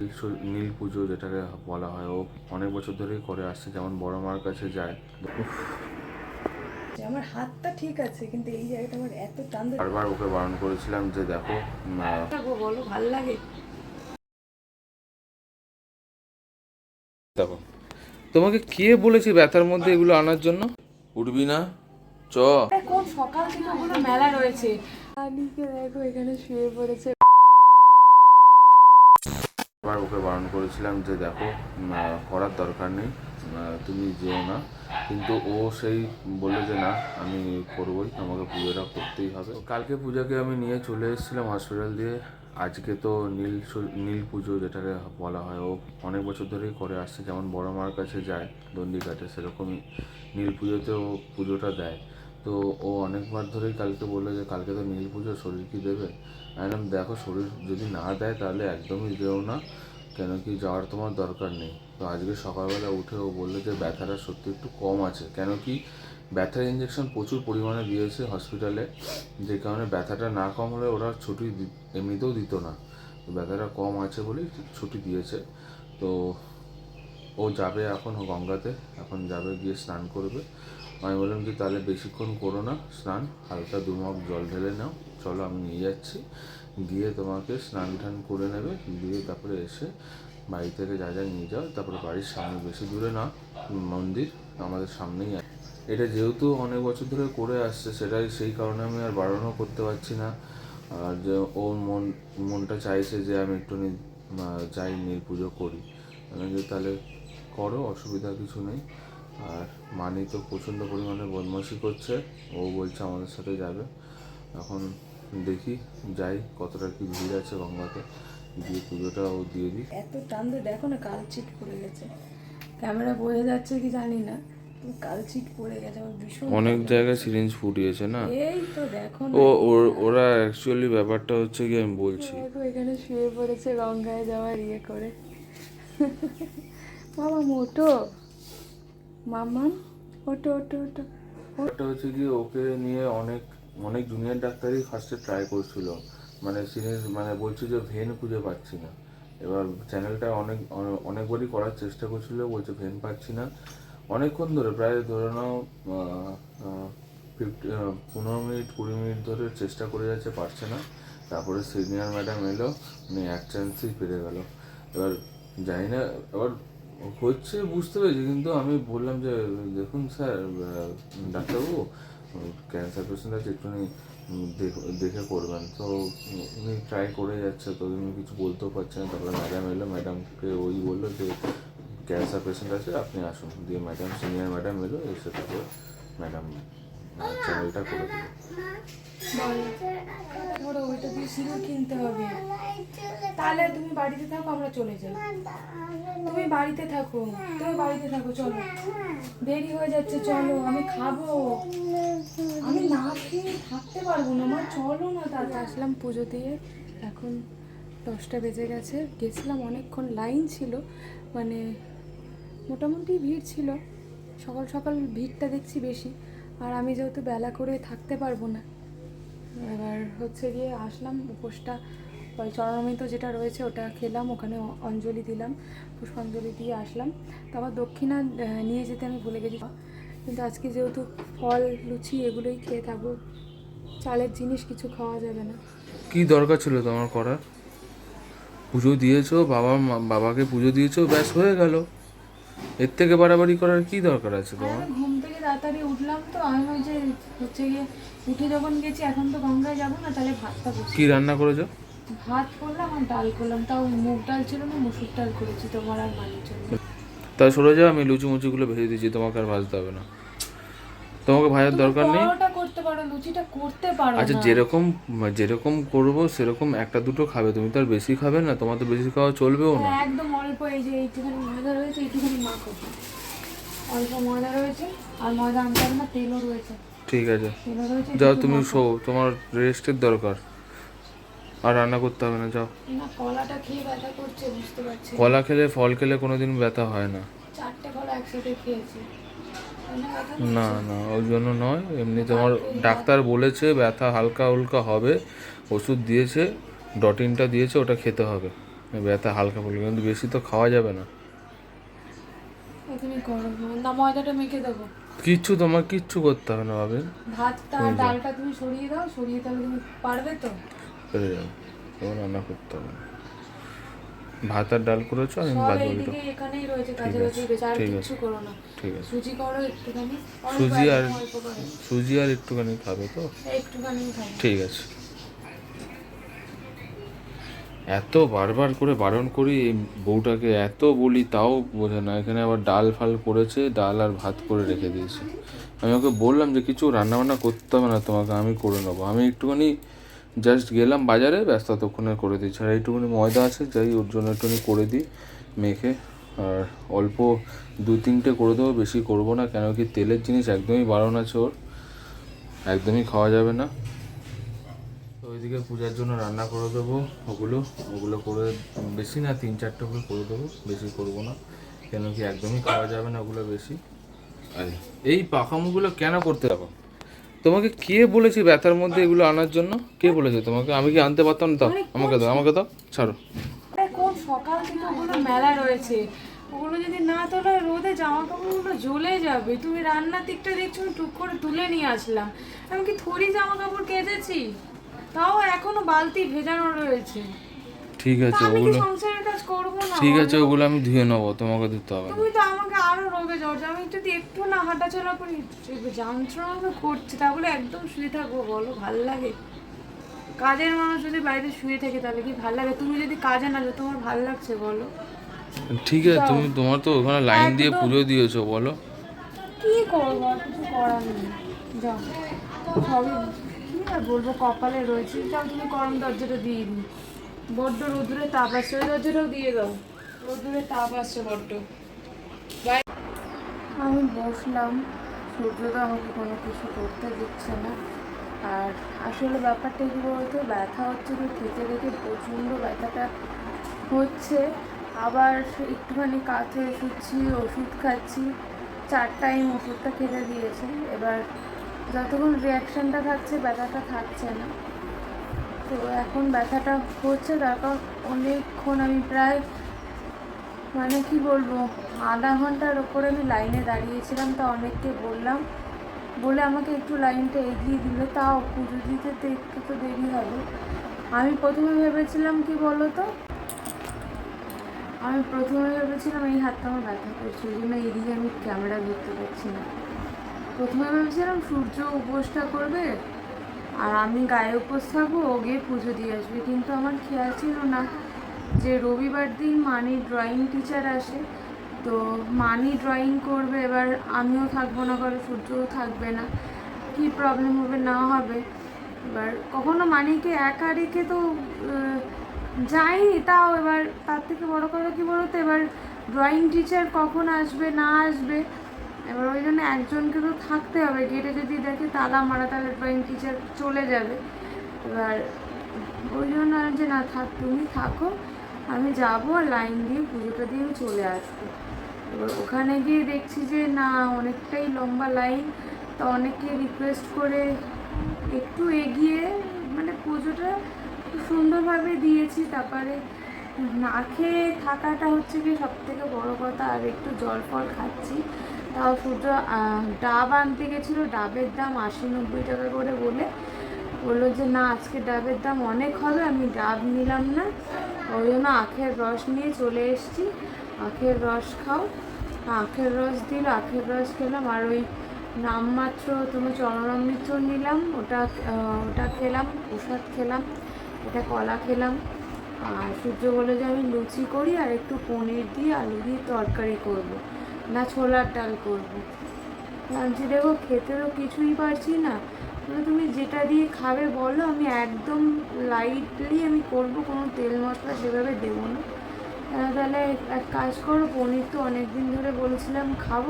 নীল- নীল পুজো যেটাকে বলা হয় ও অনেক বছর ধরেই করে আসছে যেমন বড় মার কাছে যায়। আমার হাতটা ঠিক আছে কিন্তু এই জায়গাটা আমার এত টান ধরে- বারবার ওকে বারণ করেছিলাম যে দেখো বলো ভালো লাগে? দেখো তোমাকে কে বলেছে ব্যথার মধ্যে এগুলো আনার জন্য? উঠবি না চ। আরে কোন সকাল থেকে ওগুলো মেলা রয়েছে? আনিকে দেখো এখানে শুয়ে পড়েছে। বারবার ওকে বারণ করেছিলাম যে, দেখো করার দরকার নেই তুমি যেও না। কিন্তু ও সেই বলল যে, না, আমি করবোই, আমাকে পুজোটা করতেই হবে। কালকে পূজাকে আমি নিয়ে চলে এসেছিলাম হসপিটাল দিয়ে। আজকে তো নীল নীল পুজো যেটাকে বলা হয়, ও অনেক বছর ধরেই করে আসছে। যেমন বড় মার কাছে যায় দণ্ডি কাটে, সেরকমই নীল পুজোতে ও পুজোটা দেয়। তো ও অনেকবার ধরেই কালকে বলল যে, কালকে তো নীল পুজো, শরীর কি দেবে? ম্যাডাম, দেখো, শরীর যদি না দেয় তাহলে একদমই যেও না, কেন কি যাওয়ার তোমার দরকার নেই। তো আজকে সকালবেলা উঠে ও বলল যে, ব্যথাটা সত্যি একটু কম আছে। কেন কি ব্যথার ইঞ্জেকশন প্রচুর পরিমাণে দিয়েছে হসপিটালে যে কারণে ব্যথাটা না কম হলে ওরা ছুটি এমনিতেও দিত না। তো ব্যথাটা কম আছে বলেই ছুটি দিয়েছে। তো ও যাবে এখন গঙ্গাতে, এখন যাবে গিয়ে স্নান করবে। আমি বললাম যে তাহলে বেশিক্ষণ করো না, স্নান, হালকা দুমক জল ঢেলে নাও। চলো আমি নিয়ে যাচ্ছি। গিয়ে তোমাকে স্নান টান করে নেবে। দিয়ে তারপরে এসে বাড়ি থেকে যা যা নিয়ে যাও, তারপরে বাড়ির সামনে বেশি দূরে না, মন্দির আমাদের সামনেই আছে। এটা যেহেতু অনেক বছর ধরে করে আসছে, সেটাই সেই কারণে আমি আর বারণও করতে পারছি না। আর যে ওর মন, মনটা চাইছে যে আমি একটু যাই নীল পুজো করি। তাহলে করো, অসুবিধা কিছু নেই। আর মানি তো প্রচণ্ড পরিমাণে বদমাশি করছে ও বলছে আমাদের সাথে যাবে। এখন দেখি যাই কতটা কি ভিড় আছে গঙ্গাতে। দিয়ে পুজোটা ও দিয়ে দিই এত টান ধরে দেখো না কাল চিট পড়ে গেছে। ক্যামেরা বোঝা যাচ্ছে কি জানি না কিন্তু কাল চিট পড়ে গেছে আমার ভীষণ অনেক জায়গায় সিরিঞ্জ ফুটিয়েছে না? এই তো দেখো ও ওর- ওরা অ্যাকচুয়ালি ব্যাপারটা হচ্ছে কি আমি বলছি। এখানে শুয়ে পড়েছে গঙ্গায় যাওয়ার ইয়ে করে। বাবা মোটো। মামান ওটো ওটো ওটো ব্যাপারটা হচ্ছে কি, ওকে নিয়ে অনেক অনেক জুনিয়র ডাক্তারই ফার্স্টে ট্রাই করছিল। মানে সিরিজ মানে বলছে যে ভেন খুঁজে পাচ্ছি না। এবার চ্যানেলটা অনেক, অনেকবারই করার চেষ্টা করছিল, বলছে ভেন পাচ্ছি না। অনেকক্ষণ ধরে, প্রায় ধরে নাও ফিফটি পনেরো মিনিট, কুড়ি মিনিট ধরে চেষ্টা করে যাচ্ছে, পারছে না। তারপরে সিনিয়র ম্যাডাম এলো উনি এক চান্সেই পেরে গেল। এবার জানি না, এবার হচ্ছে, বুঝতে পেরেছি, কিন্তু আমি বললাম যে, দেখুন স্যার ডাক্তারবাবু ক্যান্সার পেশেন্ট আছে, একটুখানি দেখ- করবেন। তো উনি ট্রাই করে যাচ্ছে, তো উনি কিছু বলতেও পারছেন তারপরে ম্যাডাম এলো ম্যাডামকে ওই বলল যে ক্যান্সার পেশেন্ট আছে, আপনি আসুন। দিয়ে ম্যাডাম সিনিয়র ম্যাডাম এলো, এসে তারপরে ম্যাডাম চ্যানেলটা করে কিনতে হবে। তাহলে তুমি বাড়িতে থাকো, আমরা চলে যাই। তুমি বাড়িতে থাকো, তুমি বাড়িতে থাকো, চলো। দেরি হয়ে যাচ্ছে, চলো, আমি থাকতে পারব না, মা, চলো না আসলাম পুজো দিয়ে, এখন দশটা বেজে গেছে। গেছিলাম, অনেকক্ষণ লাইন ছিল মানে মোটামুটি ভিড় ছিল। সকাল সকাল ভিড়টা দেখছি বেশি। আর আমি যেহেতু বেলা করে থাকতে পারব না এবার হচ্ছে গিয়ে আসলাম উপোসটা ওই চরণামৃত যেটা রয়েছে ওটা খেলাম ওখানে অঞ্জলি দিলাম পুষ্পাঞ্জলি দিয়ে আসলাম। তো আবার দক্ষিণা নিয়ে যেতে আমি ভুলে গেছি। কিন্তু আজকে যেহেতু ফল লুচি এগুলোই খেয়ে থাকব চালের জিনিস কিছু খাওয়া যাবে না। কি দরকার ছিল তোমার করার? পুজো দিয়েছ বাবা মা- বাবাকে পুজো দিয়েছ ব্যাস হয়ে গেল। এর থেকে বাড়াবাড়ি করার কি দরকার আছে তোমার? ঘুম তাড়াতাড়ি উঠলাম তো আমি ওই যে হচ্ছে গিয়ে উঠে যখন গেছি এখন তো গঙ্গায় যাব না তাহলে ভাতটা বসি কি রান্না করেছ? ভাত করলাম আর ডাল করলাম তাও মুগ ডাল ছিল না মুসুর ডাল করেছি তোমার আর মানির জন্য। তাই সরে যাও আমি লুচি মুচিগুলো ভেজে দিচ্ছি তোমাকে আর ভাজতে হবে না। তোমাকে ভাজার দরকার নেই। পরোটা করতে পারো লুচিটা করতে পারো আচ্ছা না। যেরকম যেরকম করব সেরকম একটা দুটো খাবে তুমি তো আর বেশি খাবে না তোমার তো বেশি খাওয়া চলবেও না। হ্যাঁ, একদম অল্প এই যে এইটুখানি ময়দা রয়েছে এইটুখানি মাখো। অল্প ময়দা রয়েছে আর ময়দা আনতে না তেলও রয়েছে। ঠিক আছে। তেলও রয়েছে যাও তুমি। শো তোমার রেস্টের দরকার। আর রান্না করতে হবে না যাও। না কলাটা খেয়ে ব্যথা করছে বুঝতে পারছি। কলা খেলে ফল খেলে কোনোদিন ব্যথা হয় না। চারটে কলা একসাথে খেয়েছি। না না না ওই জন্য নয় এমনি তোমার ডাক্তার বলেছে ব্যথা হালকা উল্কা হবে ওষুধ দিয়েছে ডটিনটা দিয়েছে ওটা খেতে হবে। ব্যথা হালকা ফুলকা কিন্তু বেশি তো খাওয়া যাবে না। না ময়দাটা মেখে দেবো। কিচ্ছু তোমার কিচ্ছু করতে হবে না ভাবেন ভাতটা ডালটা তুমি সরিয়ে দাও সরিয়ে তাহলে তুমি পারবে তো? পেরে যাবে। তোমার রান্না করতে হবে না। ভাত আর ডাল করেছ আমি বাদ বাকিটা এখানেই রয়েছে কাছাকাছি রয়েছে আর ঠিক কিচ্ছু করো না। ঠিক আছে। সুজি করো একটুখানি। সুজি আর। সুজি আর একটুখানি খাবে তো? একটুখানি খাব। ঠিক আছে। এত বারবার করে বারণ করি এই বউটাকে, এত বলি তাও বোঝে না। এখানে আবার ডাল ফাল করেছে, ডাল আর ভাত করে রেখে দিয়েছে। আমি ওকে বললাম যে, কিছু রান্না বান্না করতে হবে না তোমাকে, আমি করে নেব। আমি একটুখানি জাস্ট গেলাম বাজারে ব্যস্ত ততক্ষণে করে দিচ্ছি আর এইটুকুনি ময়দা আছে, যাই ওর জন্য একটুখানি করে দিই মেখে। আর অল্প দু তিনটে করে দেবো, বেশি করব না, কেন কি তেলের জিনিস একদমই বারণ আছে ওর। একদমই খাওয়া যাবে না। ওইদিকে পূজার জন্য রান্না করে দেবো ওগুলো। ওগুলো করে বেশি না তিন চারটে করে করে দেবো। বেশি করব না। কেন কি একদমই খাওয়া যাবে না ওগুলো বেশি। আরে। এই পাখামুগুলো কেন করতে যাব? তোমাকে কে বলেছে ব্যথার মধ্যে এগুলো আনার জন্য? কে বলেছে তোমাকে? আমি কি আনতে পারতাম না দাও আমাকে দাও আমাকে দাও। ছাড়ো। আরে কোন সকাল থেকে ওগুলো মেলা রয়েছে? ওগুলো যদি না তোলা রোদে জামা কাপড়গুলো জ্বলে যাবে তুমি রান্নার দিকটা দেখছ আমি টুক করে তুলে নিয়ে আসলাম। আমি কি থরি জামা কাপড় কেচেছি? তাও এখনও বালতি ভেজানো রয়েছে। ঠিক আছে আমি ওগুলো সংসারের কাজ করব না? ঠিক আছে ওগুলো আমি ধুয়ে নেব তোমাকে দিতে হবে তুমি তো আমাকে আরও রোগে জড়ছে আমি যদি একটু না হাঁটাচলা করি এই যন্ত্রণা করছে তাহলে একদম শুয়ে থাকব বলো ভালো লাগে? কাজের মানুষ যদি বাড়িতে শুয়ে থাকে তাহলে কি ভালো লাগে? তুমি যদি কাজে না যাও তোমার ভালো লাগছে বলো। ঠিক আছে তুমি তোমার তো ওখানে লাইন দিয়ে পুজো দিয়েছ বলো। কি করব কিছু করার নেই। যাও সবই কি আর বলব, কপালে রয়েছে। যাও, তুমি গরম দরজাটা দিয়ে দিই বড্ড রোদ্দুরে তাপ আসছে। ওই দরজাটাও দিয়ে দাও। রোদ্দুরে তাপ আসছে বড্ড। আমি বসলাম। সূর্য তো আমাকে কোনো কিছু করতে দিচ্ছে না। আর আসলে ব্যাপারটা কী বলতো, ব্যথা হচ্ছে তো থেকে থেকে প্রচণ্ড ব্যথাটা হচ্ছে। আবার একটুখানি কাছে শুচ্ছি, ওষুধ খাচ্ছি। চার টাইম ওষুধটা খেতে দিয়েছে। এবার যতক্ষণ রিয়াকশানটা থাকছে, ব্যথাটা থাকছে না। তো এখন ব্যথাটা হচ্ছে, তারপর অনেকক্ষণ আমি প্রায় মানে কি বলব, আধা ঘণ্টার ওপরে আমি লাইনে দাঁড়িয়েছিলাম, তা অনেককে বললাম। বলে আমাকে একটু লাইনটা এগিয়ে দিল, তাও পুজো দিতে তো একটু তো দেরি হবে। আমি প্রথমে ভেবেছিলাম, কি বলো তো আমি প্রথমে ভেবেছিলাম এই হাতটা আমার ব্যথা করছে ওই জন্য এইদিকে আমি ক্যামেরা ধরতে পারছি না। প্রথমে ভেবেছিলাম সূর্য উপোসটা করবে, আর আমি গায়ে উপোস থাকব, ও গিয়ে পুজো দিয়ে আসবে। কিন্তু আমার খেয়াল ছিল না যে রবিবার দিন মানি ড্রয়িং টিচার আসে। তো মানি ড্রয়িং করবে, এবার আমিও থাকব না করে সূর্যও থাকবে না। কি প্রবলেম হবে, না হবে। এবার কখনো মানিকে একা রেখে তো যাইনি, তাও এবার তার থেকে বড় কথা কি বলতো? এবার ড্রয়িং টিচার কখন আসবে, না আসবে এবার ওই জন্য একজনকে তো থাকতে হবে। গেটে যদি দেখে তালা মারা, তাহলে ড্রয়িং টিচার চলে যাবে। এবার ওই জন্য আর যে না থাক, তুমি থাকো। আমি যাব আর লাইন দিয়ে পুজোটা দিয়ে আমি চলে আসব। এবার ওখানে গিয়ে দেখছি যে, না, অনেকটাই লম্বা লাইন তো অনেকে রিকোয়েস্ট করে একটু এগিয়ে মানে পুজোটা খুব সুন্দরভাবে দিয়েছি। তারপরে না খেয়ে থাকাটা হচ্ছে কি সব থেকে বড় কথা। আর একটু জল ফল খাচ্ছি। তাও সূর্য ডাব আনতে গেছিল, ডাবের দাম আশি নব্বই টাকা করে বলে। বলল যে, না, আজকে ডাবের দাম অনেক হবে, আমি ডাব নিলাম না। ওই জন্য আখের রস নিয়ে চলে এসেছি। আখের রস খাও। আখের রস দিল, আখের রস খেলাম। আর ওই নামমাত্র তোমার চরণামৃত নিলাম, ওটা ওটা খেলাম, প্রসাদ খেলাম, এটা কলা খেলাম। আর সূর্য বলে যে, আমি লুচি করি, আর একটু পনির দিয়ে আলু দিয়ে তরকারি করব। না ছোলার ডাল করব। ভাবছি দেখো খেতে তো কিছুই পারছি না। তুমি যেটা দিয়ে খাবে বলো, আমি একদম লাইটলি আমি করব, কোনো তেল মশলা সেভাবে দেবো না। তাহলে এক কাজ করো, পনির তো অনেক দিন ধরে বলছিলাম খাব।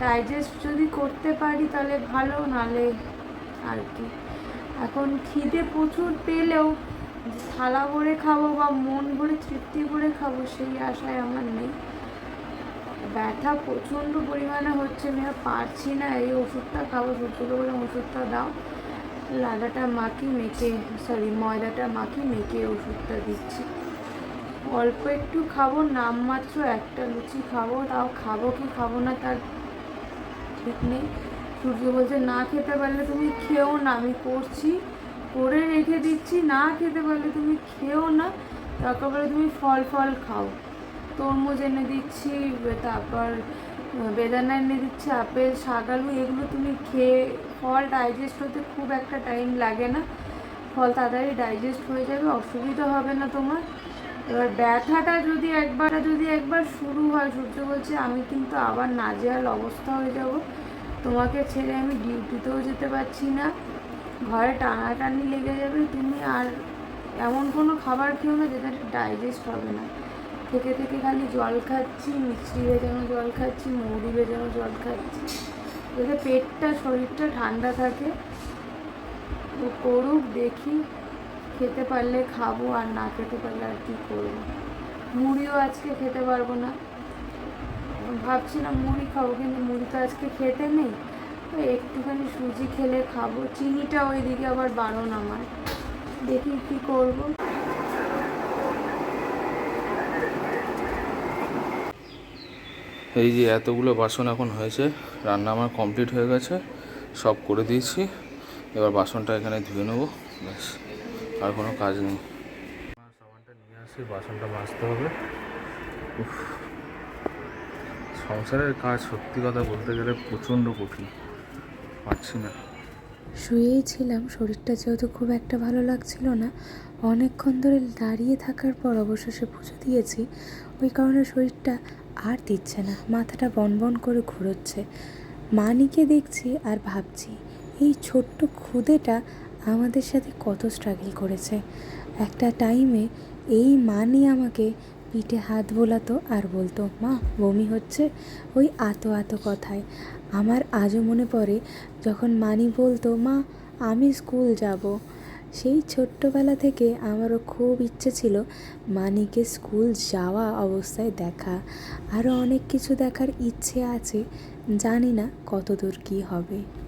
ডাইজেস্ট যদি করতে পারি তাহলে ভালো, নালে আর কি। এখন খিদে প্রচুর পেলেও থালা ভরে খাব বা মন ভরে তৃপ্তি ভরে খাব, সেই আশায় আমার নেই। ব্যথা প্রচণ্ড পরিমাণে হচ্ছে, আমি আর পারছি না, এই ওষুধটা খাব সত্যি বলে ওষুধটা দাও। লাদাটা মাখি মেখে সরি ময়দাটা মাখি মেখে ওষুধটা দিচ্ছি। অল্প একটু খাব, নামমাত্র একটা লুচি খাব, তাও খাব কি খাব না তার ঠিক নেই। সূর্য বলছে, না খেতে পারলে তুমি খেও না, আমি করছি, করে রেখে দিচ্ছি, না খেতে পারলে তুমি খেও না, তারপর তুমি ফল ফল খাও। তরমুজ এনে দিচ্ছি তারপর বেদানা এনে দিচ্ছি, আপেল শাকালু এগুলো তুমি খেয়ে ফল ডাইজেস্ট হতে খুব একটা টাইম লাগে না। ফল তাড়াতাড়ি ডাইজেস্ট হয়ে যাবে, অসুবিধা হবে না তোমার। এবার ব্যথাটা যদি একবার যদি একবার শুরু হয়, সূর্য বলছে আমি কিন্তু আবার নাজেহাল অবস্থা হয়ে যাব। তোমাকে ছেড়ে আমি ডিউটিতেও যেতে পারছি না। ঘরে টানাটানি লেগে যাবে, তুমি আর এমন কোনো খাবার খেও না যেটা ডাইজেস্ট হবে না। থেকে থেকে খালি জল খাচ্ছি, মিষ্টি ভেজানো জল খাচ্ছি, মৌরি ভেজানো জল খাচ্ছি। যাতে পেটটা, শরীরটা ঠান্ডা থাকে। তো করুক, দেখি খেতে পারলে খাব আর না খেতে পারলে আর কি করব। মুড়িও আজকে খেতে পারব না। ভাবছিলাম মুড়ি খাব, কিন্তু মুড়ি তো আজকে খেতে নেই। তো একটুখানি সুজি খেলে খাব। চিনিটা ওইদিকে আবার বারণ আমার। দেখি কি করব। এই যে এতগুলো বাসন এখন হয়েছে রান্না আমার কমপ্লিট হয়ে গেছে সব করে দিয়েছি। এবার বাসনটা এখানে ধুয়ে নেব ব্যাস আর কোনো কাজ নেই। সাবানটা নিয়ে আসি বাসনটা মাজতে হবে। উফ সংসারের কাজ সত্যি কথা বলতে গেলে প্রচণ্ড কঠিন পারছি না। শুয়েই ছিলাম শরীরটা যেহেতু খুব একটা ভালো লাগছিল না অনেকক্ষণ ধরে দাঁড়িয়ে থাকার পর অবশেষে পুজো দিয়েছি। ওই কারণে শরীরটা আর দিচ্ছে না। মাথাটা বনবন করে ঘুরোচ্ছে। মানিকে দেখছি আর ভাবছি, এই ছোট্ট খুদেটা আমাদের সাথে কত স্ট্রাগল করেছে। একটা টাইমে এই মানি আমাকে পিঠে হাত বোলাতো আর বলতো, মা, বমি হচ্ছে? ওই আতো আতো কথায়। আমার আজও মনে পড়ে যখন মানি বলতো, মা, আমি স্কুল যাব। সেই ছোট্টবেলা থেকে আমারও খুব ইচ্ছে ছিল মানিকে স্কুল যাওয়া অবস্থায় দেখা। আরও অনেক কিছু দেখার ইচ্ছে আছে, জানি না কতদূর কী হবে।